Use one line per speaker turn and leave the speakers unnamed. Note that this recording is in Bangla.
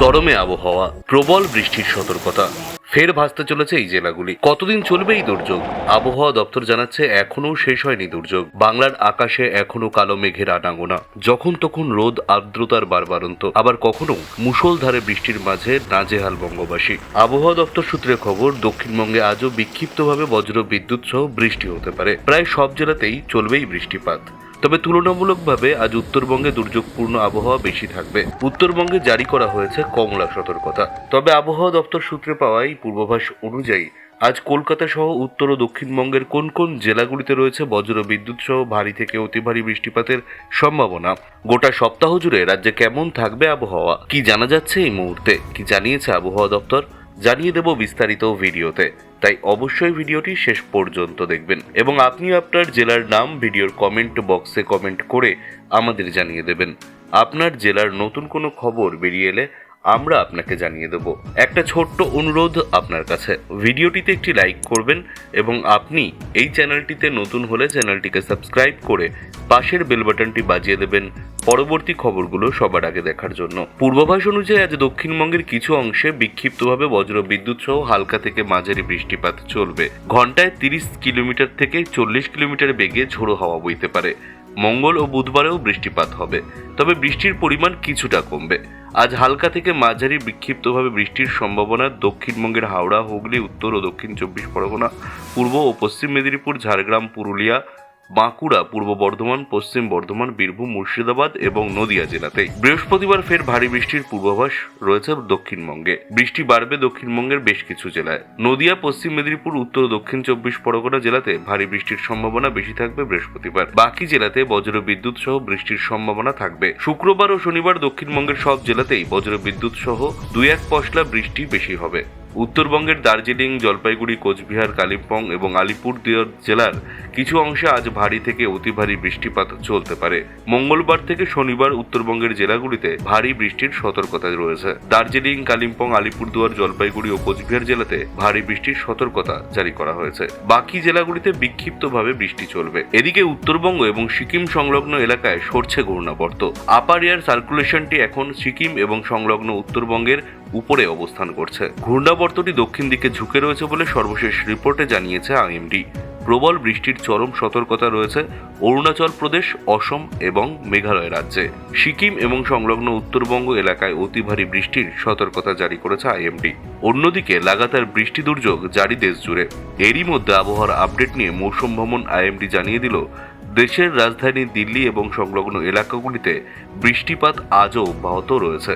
চরমে আবহাওয়া প্রবল বৃষ্টির সতর্কতা ফের ভাসতে চলেছে এই জেলাগুলি কতদিন চলবে এই দুর্যোগ আবহাওয়া দপ্তর জানাচ্ছে এখনও শেষ হয়নি দুর্যোগ বাংলার আকাশে এখনো কালো মেঘের আনাগোনা যখন তখন রোদ আর্দ্রতার বারবারন্ত আবার কখনো মুষলধারে বৃষ্টির মাঝে নাজেহাল বঙ্গবাসী আবহাওয়া দপ্তর সূত্রে খবর দক্ষিণবঙ্গে আজও বিক্ষিপ্তভাবে বজ্র বিদ্যুৎ সহ বৃষ্টি হতে পারে প্রায় সব জেলাতেই চলবেই বৃষ্টিপাত তবে তুলনামূলকভাবে আজ উত্তরবঙ্গে দুর্যোগপূর্ণ আবহাওয়া বেশি থাকবে উত্তরবঙ্গে জারি করা হয়েছে কমলা সতর্কতা তবে আবহাওয়া দপ্তর সূত্রে পাওয়াই পূর্বাভাস অনুযায়ী আজ কলকাতা সহ উত্তর ও দক্ষিণবঙ্গের কোন কোন জেলাগুলিতে রয়েছে বজ্র বিদ্যুৎ সহ ভারী থেকে অতি ভারী বৃষ্টিপাতের সম্ভাবনা গোটা সপ্তাহ জুড়ে রাজ্যে কেমন থাকবে আবহাওয়া কি জানা যাচ্ছে এই মুহূর্তে কি জানিয়েছে আবহাওয়া দপ্তর জানিয়ে দেব বিস্তারিত ভিডিওতে তাই অবশ্যই ভিডিওটি শেষ পর্যন্ত দেখবেন এবং আপনি আপনার জেলার নাম ভিডিওর কমেন্ট বক্সে কমেন্ট করে আমাদের জানিয়ে দেবেন আপনার জেলার নতুন কোনো খবর বেরিয়ে এলে আমরা আপনাকে জানিয়ে দেব একটা ছোট্ট অনুরোধ আপনার কাছে ভিডিওটিতে একটি লাইক করবেন এবং আপনি এই চ্যানেলটিতে নতুন হলে চ্যানেলটিকে সাবস্ক্রাইব করে পাশের বেল বাটনটি বাজিয়ে দেবেন পরবর্তী খবরগুলো সবার আগে দেখার জন্য পূর্বাভাস অনুযায়ী আজ দক্ষিণবঙ্গের কিছু অংশে বিক্ষিপ্তভাবে বজ্র বিদ্যুৎ সহ হালকা থেকে মাঝারি বৃষ্টিপাত চলবে ঘন্টায় তিরিশ কিলোমিটার থেকে চল্লিশ কিলোমিটার বেগে ঝোড়ো হাওয়া বইতে পারে মঙ্গল ও বুধবারেও বৃষ্টিপাত হবে তবে বৃষ্টির পরিমাণ কিছুটা কমবে আজ হালকা থেকে মাঝারি বিক্ষিপ্তভাবে বৃষ্টির সম্ভাবনা দক্ষিণবঙ্গের হাওড়া হুগলি উত্তর ও দক্ষিণ চব্বিশ পরগনা পূর্ব ও পশ্চিম মেদিনীপুর ঝাড়গ্রাম পুরুলিয়া বাঁকুড়া পূর্ব বর্ধমান পশ্চিম বর্ধমান বীরভূম মুর্শিদাবাদ এবং নদিয়া জেলাতেই বৃহস্পতিবার ফের ভারী বৃষ্টির পূর্বাভাস রয়েছে দক্ষিণবঙ্গে বৃষ্টি বাড়বে দক্ষিণবঙ্গের বেশ কিছু জেলায় নদিয়া পশ্চিম মেদিনীপুর উত্তর দক্ষিণ চব্বিশ পরগনা জেলাতে ভারী বৃষ্টির সম্ভাবনা বেশি থাকবে বৃহস্পতিবার বাকি জেলাতে বজ্র বিদ্যুৎ সহ বৃষ্টির সম্ভাবনা থাকবে শুক্রবার ও শনিবার দক্ষিণবঙ্গের সব জেলাতেই বজ্র বিদ্যুৎ সহ দুই এক পশলা বৃষ্টি বেশি হবে উত্তরবঙ্গের দার্জিলিং জলপাইগুড়ি কোচবিহার কালিম্পং এবং আলিপুরদুয়ার জেলার কিছু অংশে আজ ভারী থেকে অতি ভারী বৃষ্টিপাত চলতে পারে মঙ্গলবার থেকে শনিবার উত্তরবঙ্গের জেলাগুলিতে ভারী বৃষ্টির সতর্কতা রয়েছে দার্জিলিং কালিম্পং আলিপুরদুয়ার জলপাইগুড়ি ও কোচবিহার জেলাতে ভারী বৃষ্টির সতর্কতা জারি করা হয়েছে বাকি জেলাগুলিতে বিক্ষিপ্তভাবে বৃষ্টি চলবে এদিকে উত্তরবঙ্গ এবং সিকিম সংলগ্ন এলাকায় সরছে ঘূর্ণাবর্ত আপার এয়ার সার্কুলেশনটি এখন সিকিম এবং সংলগ্ন উত্তরবঙ্গের উপরে অবস্থান করছে ঘূর্ণাবর্তটি দক্ষিণ দিকে ঝুঁকে রয়েছে বলে সর্বশেষ রিপোর্টে জানিয়েছে আইএমডি প্রবল বৃষ্টির চরম সতর্কতা রয়েছে অরুণাচল প্রদেশ অসম এবং মেঘালয় রাজ্যে সিকিম এবং সংলগ্ন উত্তরবঙ্গ এলাকায় অতি ভারী বৃষ্টির সতর্কতা জারি করেছে আইএমডি অন্যদিকে লাগাতার বৃষ্টি দুর্যোগ জারি দেশ জুড়ে এরই মধ্যে আবহাওয়ার আপডেট নিয়ে মৌসুম ভ্রমণ আইএমডি জানিয়ে দিল দেশের রাজধানী দিল্লি এবং সংলগ্ন এলাকাগুলিতে বৃষ্টিপাত আজও অব্যাহত রয়েছে